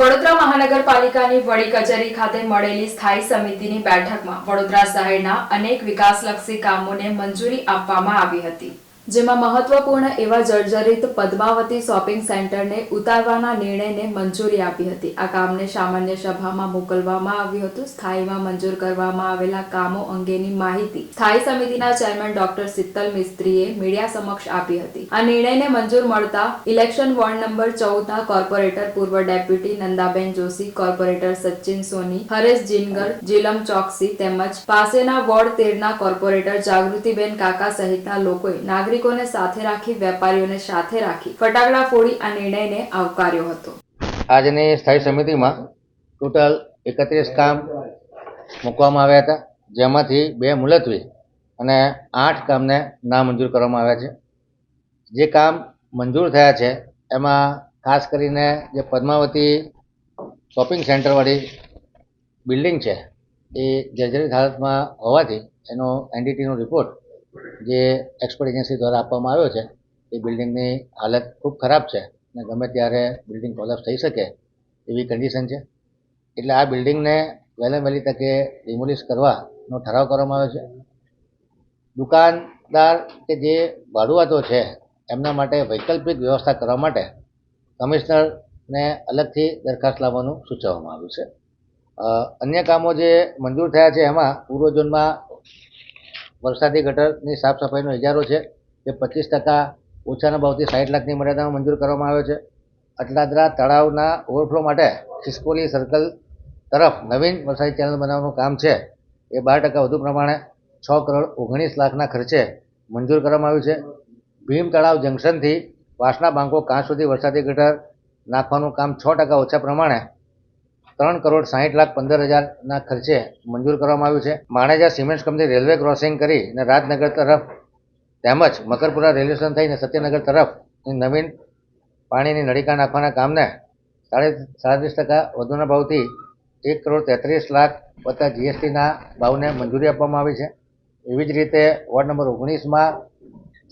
વડોદરા મહાનગરપાલિકાની વડી કચેરી ખાતે મળેલી સ્થાયી સમિતિની બેઠકમાં વડોદરા શહેરના અનેક વિકાસલક્ષી કામોને મંજૂરી આપવામાં આવી હતી. જેમાં મહત્વપૂર્ણ એવા જર્જરિત પદ્માવતી શોપિંગ સેન્ટરને ઉતારવાના નિર્ણયને મંજૂરી આપી હતી. આ કામને સામાન્ય સભામાં મોકલવામાં આવ્યું હતું. સ્થાયીમાં મંજૂર કરવામાં આવેલા કામો અંગેની માહિતી સ્થાયી સમિતિના ચેરમેન ડોક્ટર શીતલ મિસ્ત્રીએ મીડિયા સમક્ષ આપી હતી. આ નિર્ણયને મંજૂર મળતા ઇલેક્શન વોર્ડ નંબર ચૌદના કોર્પોરેટર પૂર્વ ડેપ્યુટી નંદાબેન જોશી, કોર્પોરેટર સચિન સોની, હરેશ જીનગર, જીલમ ચોકસી તેમજ પાસેના વોર્ડ તેરના કોર્પોરેટર જાગૃતિબેન કાકા સહિતના લોકોએ નાગરિકોને સાથે રાખી, વેપારીઓને સાથે રાખી ફટાકડા ફોડી આ નિર્ણયને આવકાર્યો હતો. આજની સ્થાયી સમિતિમાં ટોટલ એકત્રીસ કામ મૂકવામાં આવ્યા હતા, જેમાંથી બે મુલતવી અને આઠ કામને નામંજૂર કરવામાં આવ્યા છે. જે કામ મંજૂર થયા છે, એમાં ખાસ કરીને જે પદ્માવતી શોપિંગ સેન્ટરવાળી બિલ્ડિંગ છે, એ જર્જરિત હાલતમાં હોવાથી એનો એનડીટીનો રિપોર્ટ જે એક્સપર્ટ એજન્સી દ્વારા આપવામાં આવ્યો છે, એ બિલ્ડિંગની હાલત ખૂબ ખરાબ છે અને ગમે ત્યારે બિલ્ડિંગ કોલેપ્સ થઈ શકે એવી કન્ડિશન છે. એટલે આ બિલ્ડિંગને વહેલા વહેલી તકે ડિમોલિશ કરવાનો ઠરાવ કરવામાં આવ્યો છે. દુકાનદાર કે જે ભાડુઆતો છે, એમના માટે વૈકલ્પિક વ્યવસ્થા કરવા માટે કમિશનરને અલગથી દરખાસ્ત લાવવાનું સૂચવવામાં આવ્યું છે. અન્ય કામો જે મંજૂર થયા છે, એમાં પૂર્વ ઝોનમાં વરસાદી ગટરની સાફ સફાઈનો ઇજારો છે જે પચીસ ટકા ઓછાના ભાવથી સાઠ લાખની મર્યાદામાં મંજૂર કરવામાં આવ્યો છે. અટલાદરા તળાવના ઓવરફ્લો માટે ખિસકોલી સર્કલ તરફ નવીન વરસાદી ચેનલ બનાવવાનું કામ છે. એ બાર ટકા વધુ પ્રમાણે છ કરોડ ઓગણીસ લાખના ખર્ચે મંજૂર કરવામાં આવ્યું છે. ભીમ તળાવ જંકશનથી વાસણા બાંકો કાંચ સુધી વરસાદી ગટર નાખવાનું કામ છ ટકા ઓછા પ્રમાણે ત્રણ કરોડ સાહીઠ લાખ પંદર હજારના ખર્ચે મંજૂર કરવામાં આવ્યું છે. Maneja cement company railway crossing કરી અને રાજનગર તરફ તેમજ મકરપુરા રેલવે સ્ટેશન થઈને સત્યનગર તરફ નવીન પાણીની નળીકા નાખવાના કામને સાડે સાડત્રીસ ટકા વધુના ભાવથી એક કરોડ તેત્રીસ લાખ વત્તા જીએસટીના ભાવને મંજૂરી આપવામાં આવી છે. એવી જ રીતે વોર્ડ નંબર ઓગણીસમાં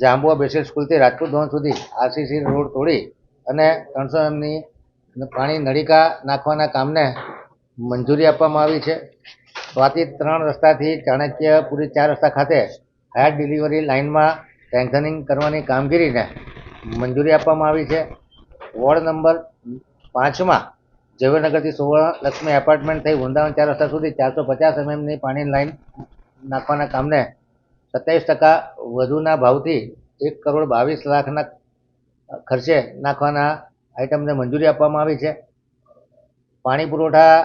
જાંબુઆ બેસિલ સ્કૂલથી રાજપૂત ભવન સુધી આરસીસી રોડ તોડી અને ત્રણસો એમની પાણી નળીકા નાખવાના કામને મંજૂરી આપવામાં આવી છે. સ્વાતિ ત્રણ રસ્તાથી ચાણક્યપુરી ચાર રસ્તા ખાતે હાયર ડિલિવરી લાઇનમાં સ્ટ્રેન્થનિંગ કરવાની કામગીરીને મંજૂરી આપવામાં આવી છે. વોર્ડ નંબર પાંચમાં ઝવેરનગરથી સુવર્ણલક્ષ્મી એપાર્ટમેન્ટ થઈ વૃંદાવન ચાર રસ્તા સુધી ચારસો પચાસ એમએમની પાણીની લાઇન નાખવાના કામને સત્યાવીસ ટકા વધુના ભાવથી એક કરોડ બાવીસ લાખના ખર્ચે નાખવાના આઇટમને મંજૂરી આપવામાં આવી છે. પાણી પુરવઠા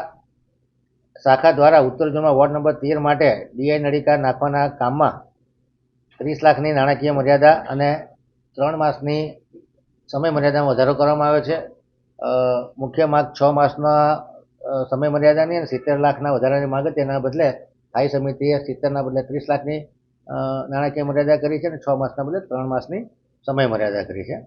શાખા દ્વારા ઉત્તર ઝોનમાં વોર્ડ નંબર તેર માટે ડીઆઈ નળીકા નાખવાના કામમાં ત્રીસ લાખની નાણાકીય મર્યાદા અને ત્રણ માસની સમય મર્યાદામાં વધારો કરવામાં આવ્યો છે. મુખ્ય માગ છ માસના સમય મર્યાદાની અને સિત્તેર લાખના વધારાની માગ તેના બદલે સ્થાયી સમિતિએ સિત્તેરના બદલે ત્રીસ લાખની નાણાકીય મર્યાદા કરી છે અને છ માસના બદલે ત્રણ માસની સમય મર્યાદા કરી છે.